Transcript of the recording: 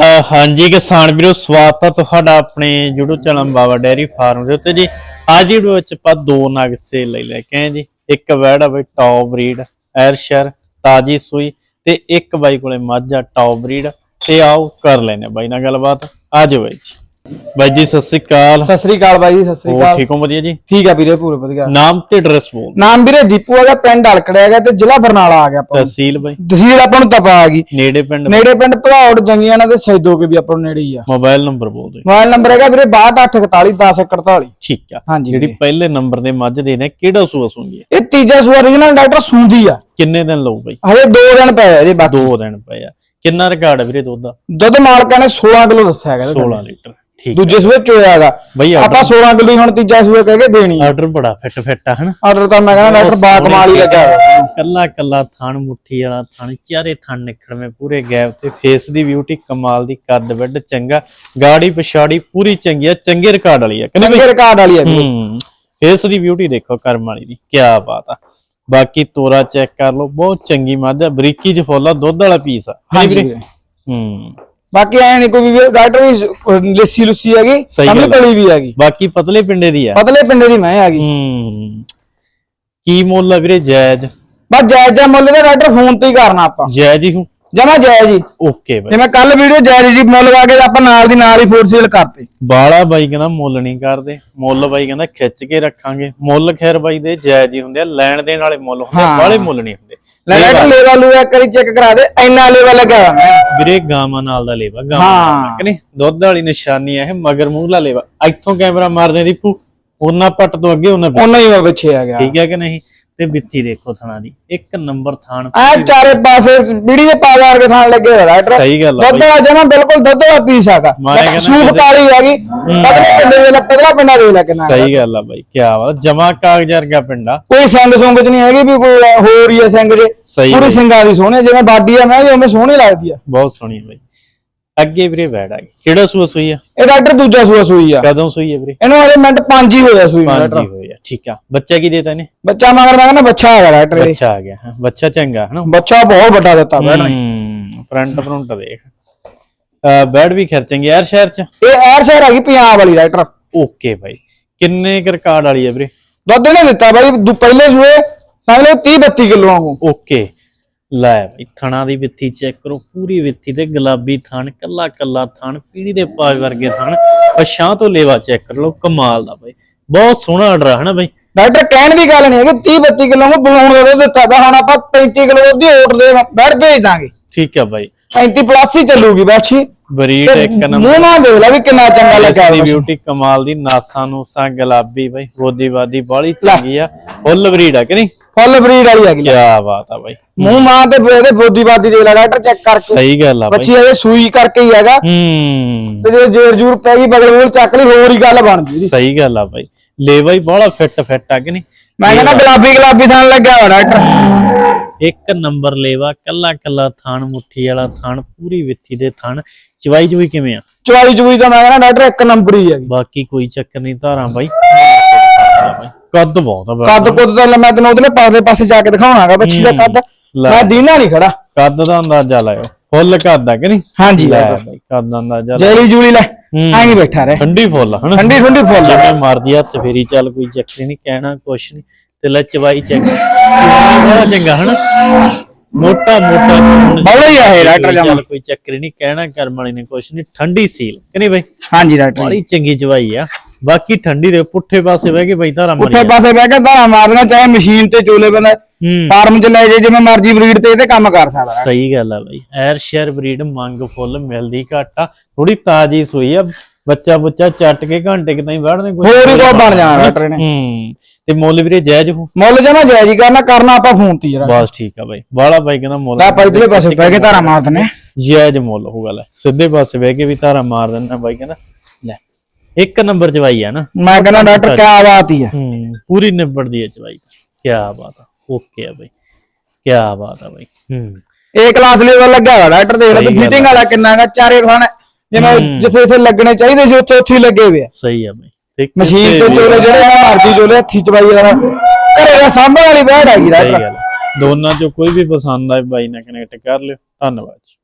ਹਾਂਜੀ, ਕਿਸਾਨ ਵੀਰੋ, ਸਵਾਗਤ ਹੈ ਤੁਹਾਡਾ ਆਪਣੇ YouTube channel Baba dairy farm ਦੇ ਉੱਤੇ ਜੀ। ਅੱਜ ਦੀ ਵੀਡੀਓ ਵਿੱਚ ਆਪਾਂ ਦੋ ਨਗ ਸੇਲ ਲਈ ਲੈ ਕੇ ਆਏ ਜੀ। ਇੱਕ ਵੈੜ ਆ ਬਈ ਟੌਪ ਬਰੀਡ ਐਰਸ਼ਰ ਤਾਜੀ ਸੂਈ ਤੇ ਇੱਕ ਬਾਈ ਕੋਲੇ ਮੱਝ ਆ ਟੌਪ ਬਰੀਡ ਤੇ ਆਓ ਕਰ ਲੈਨੇ ਬਾਈ ਨਾਲ ਗੱਲਬਾਤ। ਆ ਜਾਓ ਬਾਈ ਜੀ। ਬਾਈ ਜੀ ਸਤਿ ਸ੍ਰੀ ਅਕਾਲ। ਸਤਿ ਸ੍ਰੀ ਅਕਾਲ ਬਾਈ ਜੀ ਸਤਿ ਸ੍ਰੀ ਹੋਰ ਅਕਾਲ। ਠੀਕ ਹੋ ਵਧੀਆ ਜੀ? ਠੀਕ ਆ ਵੀਰੇ ਪੂਰੇ ਵਧੀਆ। ਨਾਮ ਤੇ ਐਡਰੈਸ ਬੋਲ ਨਾਮ ਵੀਰੇ ਦੀਪੂ ਹੈਗਾ ਪਿੰਡ ਹਲਕੜਾ ਹੈਗਾ ਤੇ ਜ਼ਿਲ੍ਹਾ ਬਰਨਾਲਾ ਆ ਗਿਆ ਆਪਾਂ। ਤਹਿਸੀਲ ਬਾਈ। ਤਹਿਸੀਲ ਆਪਾਂ ਨੂੰ ਤਪਾ ਆ ਗਈ। ਨੇੜੇ ਪਿੰਡ ਨੇੜੇ ਪਿੰਡ ਭਦੌੜ ਜੰਗੀਆਣਾ ਤੇ ਸੈਦੋ ਕੇ ਵੀ ਆਪਾਂ ਨੂੰ ਨੇੜੇ ਹੀ ਆ। ਮੋਬਾਈਲ ਨੰਬਰ ਬੋਲ ਦਿਓ ਮੋਬਾਈਲ ਨੰਬਰ ਹੈਗਾ ਵੀਰੇ 62841041 ਠੀਕ ਆ। ਹਾਂਜੀ ਜਿਹੜੀ ਪਹਿਲੇ ਨੰਬਰ ਦੇ ਮੱਝ ਦੇ ਨੇ ਕਿਹੜਾ ਸੂਆ ਸੂੰਗੀ ਹੈ? ਇਹ ਤੀਜਾ ਸੂਆ ਰੀਜਨਲ ਡਾਕਟਰ ਸੁੰਦੀ ਆ। ਕਿੰਨੇ ਦਿਨ ਲਊ ਬਾਈ? ਹਜੇ 2 ਦਿਨ ਪਏ ਆ ਇਹਦੇ ਬਾਕੀ। ਦੋ ਦਿਨ ਪਏ ਆ। ਕਿੰਨਾ ਰਿਕਾਰਡ ਵੀਰੇ ਦੁੱਧ ਦਾ? ਦੁੱਧ ਮਾਲਕਾਂ ਨੇ 16 ਕਿਲੋ ਦੱਸਿਆ ਹੈਗਾ ਇਹਦੇ 16 ਲੀਟਰ। ਠੀਕ ਦੂਜੇ ਸੂਏ ਚੋਇਆ ਹੈਗਾ ਬਈ ਆਪਾਂ 16 ਕਿਲੋ ਹੀ ਹੁਣ ਤੀਜਾ ਸੂਆ ਕਹਿ ਕੇ ਦੇਣੀ ਆ। ਆਰਡਰ ਬੜਾ ਫਿੱਟ ਫਿੱਟ ਆ ਹਨ? ਆਰਡਰ ਤਾਂ ਮੈਂ ਕਹਿੰਦਾ ਡਾਕਟਰ ਬਾ ਕਮਾਲ ਹੀ ਲੱਗਾ ਹੋਇਆ। ਕੱਲਾ ਕੱਲਾ ਥਣ ਮੁੱਠੀ ਵਾਲਾ ਥਣ ਚਾਰੇ ਥਣ ਨਿਕੜਵੇਂ ਪੂਰੇ ਗੈਪ ਤੇ ਫੇਸ ਦੀ ਬਿਊਟੀ ਕਮਾਲ ਦੀ ਕੱਦ ਵੱਡ ਚੰਗਾ ਗਾੜੀ ਪਛਾੜੀ ਪੂਰੀ ਚੰਗੀ ਆ ਚੰਗੇ ਰਿਕਾਰਡ ਵਾਲੀ ਆ। ਕਹਿੰਦੇ ਚੰਗੇ ਰਿਕਾਰਡ ਵਾਲੀ ਆ। ਹੂੰ ਫੇਸ ਦੀ ਬਿਊਟੀ ਦੇਖੋ ਕਰਮ ਵਾਲੀ ਦੀ ਕੀ ਬਾਤ ਆ। ਬਾਕੀ ਤੋਰਾ ਚੈੱਕ ਕਰ ਲਓ ਬਹੁਤ ਚੰਗੀ ਮੱਝ ਆ ਬਰੀਕੀ ਚ ਫੁੱਲ ਆ ਦੁੱਧ ਵਾਲਾ ਪੀਸ ਆ। ਹਾਂਜੀ ਵੀਰੇ। ਹੂੰ। ਬਾਕੀ ਐ ਨਹੀਂ ਕੋਈ ਵੀ ਡਾਕਟਰ ਵੀ ਲੱਸੀ ਲੁੱਸੀ ਹੈਗੀ ਆ। ਪਲੀ ਵੀ ਹੈਗੀ। ਬਾਕੀ ਪਤਲੇ ਪਿੰਡੇ ਦੀ ਆ। ਪਤਲੇ ਪਿੰਡੇ ਦੀ ਮੈਂ ਹੈਗੀ। ਹੂੰ। ਕੀ ਮੁੱਲ ਆ ਵੀਰੇ ਜਾਇਜ਼? ਬਸ ਜਾਇਜ਼ ਜਿਹਾ ਮੁੱਲ ਦਾ ਡਾਕਟਰ ਫੋਨ ਤੇ ਹੀ ਕਰਨਾ ਆਪਾਂ। ਜਾਇਜ਼ ਹੀ ਹੂੰ। ਜਮਾ ਜਾਇਜ਼ ਹੀ। ਓਕੇ ਬਾਈ। ਜਿਵੇਂ ਕੱਲ ਵੀਡੀਓ ਜਾਇਜ਼ ਜੀ ਮੁੱਲ ਲਾ ਕੇ ਆਪਾਂ ਨਾਲ ਦੀ ਨਾਲ ਹੀ ਫੋਰ ਸੇਲ ਕਰਤੇ। ਬਾਲਾ ਬਾਈ ਕਹਿੰਦਾ ਮੁੱਲ ਨਹੀਂ ਕਰਦੇ। ਮੁੱਲ ਬਾਈ ਕਹਿੰਦਾ ਖਿੱਚ ਕੇ ਰੱਖਾਂਗੇ। ਮੁੱਲ ਖੈਰ ਬਾਈ ਦੇ ਜਾਇਜ਼ ਹੀ ਹੁੰਦੇ ਆ। ਲੈਣ ਦੇਣ ਵਾਲੇ ਮੁੱਲ ਹੁੰਦੇ। ਬਾਲੇ ਮੁੱਲ ਨਹੀਂ ਹੁੰਦੇ ਲੈ ਡਾਕਟਰ ਲੈਵਲ ਲੂ ਇੱਕ ਵਾਰੀ ਚੈੱਕ ਕਰਾ ਦੇ ਇੰਨਾ ਲੈਵਲ ਲੱਗਾ ਵੀਰੇ ਗਾਵਾਂ ਨਾਲ ਦਾ ਲੇਵਾ ਗਾਵਾਂ ਹਾਂ। ਕਿ ਨਹੀਂ? ਦੁੱਧ ਵਾਲੀ ਨਿਸ਼ਾਨੀ ਆ ਇਹ ਮਗਰ ਮੂਹਲਾ ਲੇਵਾ। ਇੱਥੋਂ ਕੈਮਰਾ ਮਾਰਦੇ ਦੀਪੂ ਉਹਨਾਂ ਪੱਟ ਤੋਂ ਅੱਗੇ ਉਹਨਾਂ। ਉਹਨਾਂ ਹੀ ਪਿੱਛੇ ਆ ਗਿਆ। ਠੀਕ ਹੈ ਕਿ ਨਹੀਂ? ਤੇ ਬਿੱਤੀ ਦੇਖੋ ਥਣਾ ਦੀ। ਇੱਕ ਨੰਬਰ ਥਾਣ ਆ ਚਾਰੇ ਪਾਸੇ ਵੀਡੀਓ ਦੇ ਪਾਵਾਰ ਕੇ ਥਾਂ ਲੱਗੇ ਹੋਇਆ ਡਾਕਟਰ ਸਹੀ ਗੱਲ ਆ ਦੁੱਧ ਬਾਈ। ਵਾਲਾ ਜਮਾ ਬਿਲਕੁਲ ਦੁੱਧ ਵਾਲਾ ਪੀਸ ਹੈਗਾ। ਮੈਂ ਕਹਿੰਦਾ ਸੂਪ ਇਹਦੇ- ਕਾਲੀ ਹੈਗੀ। ਪਤਲੇ ਪਿੰਡੇ ਦੇ ਪਤਲਾ ਪਿੰਡਾ ਦੇ ਲੈ ਕਿੰਨਾ ਸਹੀ ਗੱਲ ਆ ਬਾਈ ਕੀ ਬਾਤ ਜਮਾ ਕਾਗਜ਼ ਵਰਗਾ ਪਿੰਡਾ ਕੋਈ ਸੰਗ ਸੁੰਗ ਚ ਨਹੀਂ ਹੈਗੀ ਵੀ ਕੋਈ ਹੋਰ ਹੀ ਹੈ ਸੰਗ ਜੇ। ਸਹੀ ਪੂਰੀ ਸਿੰਘਾਂ ਦੀ ਸੋਹਣੀ ਜਿਵੇਂ ਬਾਡੀ ਆ ਮੈਂ ਉਵੇਂ ਸੋਹਣੀ ਲੱਗਦੀ ਆ। ਬਹੁਤ ਸੋਹਣੀ ਆ ਬਾਈ। ਅੱਗੇ ਵੀਰੇ ਵੈੜ ਆ ਗਈ। ਕਿਹੜਾ ਸੂਆ ਸੂਈ ਆ? ਇਹ ਡਾਕਟਰ ਦੂਜਾ ਸੂਆ ਸੂਈ ਆ। ਕਦੋਂ ਸੂਈ ਆ ਵੀਰੇ? ਇਹਨੂੰ ਹਜੇ ਮਿੰਟ ਪੰਜ ਹੀ ਹੋਇਆ ਸੂਈ ਨੂੰ ਪੰਜ ਡਾਕਟਰ ਹੀ ਹੋਏ ਆ ਠੀਕ ਆ। ਬੱਚਾ ਕੀ ਦੇਤਾ ਨੇ ਬੱਚਾ ਮਗਰ ਮੈਂ ਕਹਿੰਦਾ ਬੱਚਾ ਹੈਗਾ ਡਾਕਟਰ ਇਹ ਬੱਚਾ ਆ ਗਿਆ ਹਾਂ ਬੱਚਾ ਚੰਗਾ ਹਨਾ? ਬੱਚਾ ਬਹੁਤ ਵੱਡਾ ਦਿੱਤਾ ਬੈਠ ਹੂੰ। ਫਰੰਟ ਫਰੰਟ ਦੇਖ। ਬੈਡ ਵੀ ਖਰਚेंगे ਯਾਰ ਸ਼ਹਿਰ ਚ? ਇਹ ਐਰ ਸ਼ਹਿਰ ਹੈਗੀ ਪੰਜਾਬ ਵਾਲੀ ਡਾਕਟਰ ਓਕੇ ਬਾਈ। ਕਿੰਨੇ ਕੁ ਰਿਕਾਰਡ ਵਾਲੀ ਆ ਵੀਰੇ? ਦੁੱਧ ਨੇ ਦਿੱਤਾ ਬਾਈ ਦੂ- ਪਹਿਲੇ ਸੂਏ ਸਮਝ ਲਓ 30 32 ਕਿਲੋ ਵਾਂਗੂ। ਓਕੇ। ਲੈ ਬਈ ਥਣਾ ਦੀ ਵਿੱਥੀ ਚੈੱਕ ਕਰੋ ਪੂਰੀ ਵਿੱਥੀ ਤੇ ਗੁਲਾਬੀ ਥਣ ਕੱਲਾ ਕੱਲਾ ਥਣ ਪੀੜੀ ਦੇ ਪਾਜ ਵਰਗੇ ਥਣ। ਪਛਾਂ ਤੋਂ ਲੇਵਾ ਚੈੱਕ ਕਰ ਲਓ ਕਮਾਲ ਦਾ ਬਾਈ। ਬਹੁਤ ਸੋਹਣਾ ਆਰਡਰ ਹੈ ਨਾ ਬਾਈ? ਡਾਕਟਰ ਕਹਿਣ ਦੀ ਗੱਲ ਨਹੀਂ ਹੈਗੀ 30 32 ਕਿਲੋ ਵਾਂਗੂ ਬਣਾਉਣ ਦਾ ਦਿੱਤਾ ਵਾ ਹੁਣ ਆਪਾਂ 35 ਕਿਲੋ ਦੀ ਓਟ ਦੇ ਬੈਠ ਭੇਜ ਦਾਂਗੇ। ਠੀਕ ਆ ਬਾਈ। 35 ਪਲੱਸ ਹੀ ਚੱਲੂਗੀ ਬਾਛੀ ਬਰੀਡ ਇੱਕ ਨੰਬਰ ਮੂੰਹ ਨਾ ਦੇਖ ਲੈ ਵੀ ਕਿੰਨਾ ਚੰਗਾ ਲੱਗਾ ਦੀ ਬਿਊਟੀ ਕਮਾਲ ਦੀ ਨਾਸਾਂ ਨੂੰ ਸਾਂ ਗੁਲਾਬੀ ਬਾਈ ਗੋਦੀ ਵਾਦੀ ਬਾਲੀ ਚੰਗੀ ਆ। ਫੁੱਲ ਬਰੀਡ ਆ ਕਿ ਨਹੀਂ? ਫੁੱਲ ਬਰੀਡ ਵਾਲੀ ਹੈਗੀ। ਕੀ ਬਾਤ ਆ ਬਾਈ। ਮੂੰਹ ਮਾਂ ਤੇ ਇਹਦੇ ਬੋਦੀਬਾਦੀ ਦੇਖ ਲੈ ਡਾਕਟਰ ਚੈੱਕ ਕਰਕੇ। ਸਹੀ ਗੱਲ ਆ ਬਾਈ। ਬੱਚੀ ਇਹਦੇ ਸੂਈ ਕਰਕੇ ਹੀ ਹੈਗਾ। ਹੂੰ। ਤੇ ਜੇ ਜੇਰ ਜੂਰ ਪੈ ਗਈ ਬਗਲ ਚੱਕ ਲਈ ਹੋਰ ਹੀ ਗੱਲ ਬਣ ਜੂਗੀ ਸਹੀ ਗੱਲ ਆ ਬਾਈ। ਲੇਵਾ ਹੀ ਬੜਾ ਫਿੱਟ ਫਿੱਟ ਆ ਕਿ ਨਹੀਂ? ਮੈਂ ਕਹਿੰਦਾ ਗੁਲਾਬੀ ਗੁਲਾਬੀ ਥਾਂ ਲੱਗਿਆ ਹੋਇਆ ਡਾਕਟਰ। ਇੱਕ ਨੰਬਰ ਲੇਵਾ ਕੱਲਾ ਕੱਲਾ ਥਾਣ ਮੁੱਠੀ ਵਾਲਾ ਥਾਣ ਪੂਰੀ ਵਿੱਥੀ ਦੇ ਥਾਣ ਚਵਾਈ ਚੁਈ ਕਿਵੇਂ ਆ? ਚਵਾਈ ਚੁਈ ਤਾਂ ਮੈਂ ਕਹਿੰਦਾ ਡਾਕਟਰ ਇੱਕ ਨੰਬਰ ਹੀ ਹੈਗੀ। ਬਾਕੀ ਕੋਈ ਚੱਕਰ ਨਹੀਂ ਧਾਰਾਂ ਬਾਈ। ਕੱਦ ਬਹੁਤ ਆ। ਕੱਦ ਕੁੱਦ ਤਾਂ ਮੈਂ ਤੈਨੂੰ ਉਹਦੇ ਪਾਸੇ ਪਾਸੇ ਜਾ ਕੇ ਦਿਖਾਉਣਾਗਾ ਬੱਚੀ ਦਾ ਕੱਦ। ਮੈਂ ਦੀਨਾ ਨਹੀਂ ਖੜਾ। ਕੱਦ ਦਾ ਅੰਦਾਜ਼ਾ ਲਾਇਓ। ਫੁੱਲ ਕੱਦ ਆ ਕਿ ਨਹੀਂ? ਹਾਂਜੀ ਕੱਦ ਦਾ ਅੰਦਾਜ਼ਾ। ਜੈਲੀ ਜੂਲੀ ਲੈ। ਐਂ ਹੀ ਬੈਠਾ ਰਹਿ। ਠੰਡੀ ਫੁੱਲ ਹਨਾ? ਠੰਡੀ ਠੰਡੀ ਫੁੱਲ ਜਿਵੇਂ ਮਰਦੀ ਹੱਥ ਫੇਰੀ ਚੱਲ ਕੋਈ ਚੱਕਰ ਨਹੀਂ ਕਹਿਣਾ ਕੁਛ ਨਹੀਂ। ਤੇ ਲੈ ਚਵਾਈ ਚੈੱਕ ਬਹੁਤ ਚੰਗਾ ਹਨਾ? ਮੋਟਾ ਮੋਟਾ ਬੜਾ ਹੀ ਆ ਇਹ ਡਾਕਟਰ ਜਮਾ। ਚੱਲ ਕੋਈ ਚੱਕਰ ਨਹੀਂ ਕਹਿਣਾ ਕਰਮ ਵਾਲੀ ਨੇ ਕੁਛ ਨਹੀਂ ਠੰਡੀ ਸੀਲ ਕਿ ਨਹੀਂ ਬਾਈ? ਹਾਂਜੀ ਡਾਕਟਰ ਬੜੀ ਚੰਗੀ ਚਵਾਈ ਆ। ਬਾਕੀ ਠੰਡੀ ਦੇ ਪੁੱਠੇ ਪਾਸੇ ਬਹਿ ਕੇ ਬਈ ਧਾਰਾ ਮਾਰੀ ਉੱਥੇ ਪਾਸੇ ਬਹਿ ਕੇ ਧਾਰਾ ਮਾਰਨਾ ਚਾਹੇ ਮਸ਼ੀਨ ਤੇ ਚੋਲੇ ਬੰਦਾ ਹੂੰ। ਫਾਰਮ ਚ ਲੈ ਜੇ ਜਿਵੇਂ ਮਰਜ਼ੀ ਬਰੀਡ ਤੇ ਇਹਦੇ ਕੰਮ ਕਰ ਸਕਦਾ। ਸਹੀ ਗੱਲ ਆ ਬਾਈ। ਐਰ ਸ਼ੇਰ ਬਰੀਡ ਮੰਗ ਫੁੱਲ ਮਿਲਦੀ ਘੱਟ ਥੋੜੀ ਤਾਜੀ ਸੂਈ ਆ। ਬੱਚਾ ਬੱਚਾ ਚੱਟ ਕੇ ਘੰਟੇ ਕਿ ਤਾਈਂ ਵੜਦੇ ਕੋਈ ਹੋਰ ਹੀ ਕੋ ਬਣ ਜਾਣਾ ਡਾਕਟਰ ਨੇ। ਹੂੰ। ਤੇ ਮੁੱਲ ਵੀਰੇ ਜਾਇਜ਼ ਹੋ? ਮੁੱਲ ਜਮਾ ਜਾਇਜ਼ ਹੀ ਕਰਨਾ ਕਰਨਾ ਆਪਾਂ ਫੋਨ ਤੇ ਯਾਰ ਬਸ ਠੀਕ ਆ ਬਾਈ। ਬਾਲਾ ਬਾਈ ਕਹਿੰਦਾ ਮੁੱਲ ਲੈ ਆਪਾਂ ਇਧਰਲੇ ਪਾਸੇ ਬਹਿ ਕੇ ਧਾਰਾ ਮਾਰ ਦਨੇ ਜਾਇਜ਼ ਮੁੱਲ ਹੋਊਗਾ ਲੈ। ਸਿੱਧੇ ਪਾਸੇ ਬਹਿ ਕੇ ਵੀ ਧਾਰਾ ਮਾਰ ਦਿੰਦਾ ਬਾਈ ਕਹਿੰਦਾ। ਲੈ ਇੱਕ ਨੰਬਰ ਚਵਾਈ ਆ ਨਾ। ਮੈਂ ਕਹਿੰਦਾ ਡਾਕਟਰ ਕਿਆ ਬਾਤ ਹੀ ਆ। ਹੂੰ ਪੂਰੀ ਨਿਬੜਦੀ ਹੈ ਚਵਾਈ ਕੀ ਬਾਤ ਆ ਓਕੇ ਆ ਬਾਈ। ਕੀ ਬਾਤ ਆ ਬਾਈ। ਹੂੰ। ਏ ਕਲਾਸ ਲੈਵਲ ਲੱਗਾ ਹੋਇਆ ਡਾਕਟਰ ਦੇਖ ਲੈ ਸਹੀ ਤੂੰ ਗੱਲ ਫਿਟਿੰਗ ਵਾਲਾ ਕਿੰਨਾ ਹੈਗਾ ਚਾਰੇ ਖਾਨ ਜਿਵੇਂ ਜਿੱਥੇ ਜਿੱਥੇ ਲੱਗਣੇ ਚਾਹੀਦੇ ਸੀ ਉੱਥੇ ਉੱਥੇ ਹੀ ਲੱਗੇ ਹੋਏ ਆ। ਸਹੀ ਆ ਬਾਈ। ਮਸ਼ੀਨ ਤੇ ਚੋਲੇ ਜਿਹੜੇ ਆ ਮਰਜ਼ੀ ਚੋਲੇ ਹੱਥੀ ਚਵਾਈ ਵਾਲਾ। ਘਰੇ ਦਾ ਸਾਂਭਣ ਵਾਲੀ ਬੈਠ ਹੈਗੀ ਸਹੀ ਡਾਕਟਰ ਗੱਲ ਆ। ਦੋਨਾਂ ਚੋਂ ਕੋਈ ਵੀ ਪਸੰਦ ਆਏ ਬਾਈ ਨਾਲ ਕਨੈਕਟ ਕਰ ਲਿਓ। ਧੰਨਵਾਦ ਜੀ।